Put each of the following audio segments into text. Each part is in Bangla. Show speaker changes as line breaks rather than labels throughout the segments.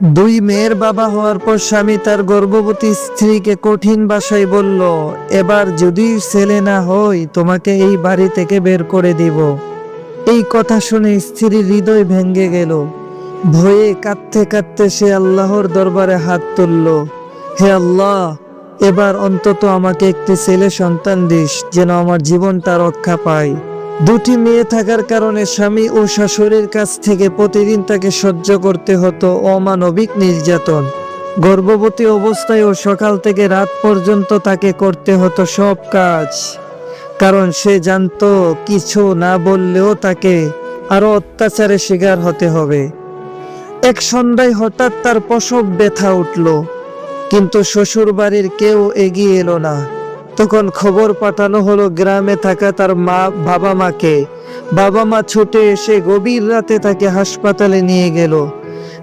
দুই মেয়ের বাবা হওয়ার পর স্বামী তার গর্ভবতী স্ত্রীকে কঠিন ভাষায় বলল, এবার যদি ছেলে না হই, তোমাকে এই বাড়ি থেকে বের করে দিব। এই কথা শুনে স্ত্রীর হৃদয় ভেঙে গেল। ভয়ে কাঁদতে কাঁদতে সে আল্লাহর দরবারে হাত তুলল, হে আল্লাহ, এবার অন্তত আমাকে একটি ছেলে সন্তান দিস, যেন আমার জীবনটা রক্ষা পায়। দুটি মেয়ে থাকার কারণে স্বামী ও শাশুড়ির কাছ থেকে প্রতিদিন তাকে সহ্য করতে হতো অমানবিক নির্যাতন। গর্ভবতী অবস্থায় ও সকাল থেকে রাত পর্যন্ত তাকে করতে হতো সব কাজ। কারণ সে জানতো কিছু না বললেও তাকে আরও অত্যাচারের শিকার হতে হবে। এক সন্ধ্যায় হঠাৎ তার প্রসব ব্যথা উঠল, কিন্তু শ্বশুর বাড়ির কেউ এগিয়ে এলো না। তখন খবর পাঠানো হলো, গ্রামে থাকা তার মা বাবা মাকে। বাবা মা ছুটে এসে গভীর রাতে তাকে হাসপাতালে নিয়ে গেল।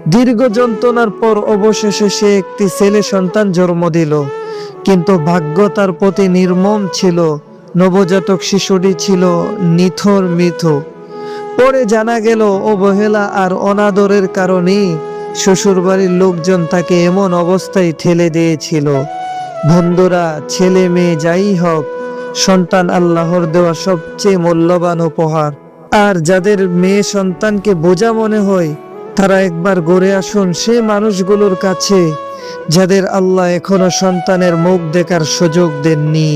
দীর্ঘ যন্ত্রণার পর অবশেষে সে একটি ছেলে সন্তান জন্ম দিল। কিন্তু ভাগ্য তার প্রতি নির্মম ছিল। নবজাতক শিশুটি ছিল নিথর মৃত। পরে জানা গেল, অবহেলা আর অনাদরের কারণেই শ্বশুরবাড়ির লোকজন তাকে এমন অবস্থায় ঠেলে দিয়েছিল। বন্ধুরা, ছেলে মেয়ে যাই হোক, সন্তান আল্লাহর দেওয়া সবচেয়ে মূল্যবান উপহার। আর যাদের মেয়ে সন্তানকে বোঝা মনে হয়, তারা একবার গড়ে আসুন সে মানুষগুলোর কাছে, যাদের আল্লাহ এখনও সন্তানের মুখ দেখার সুযোগ দেননি।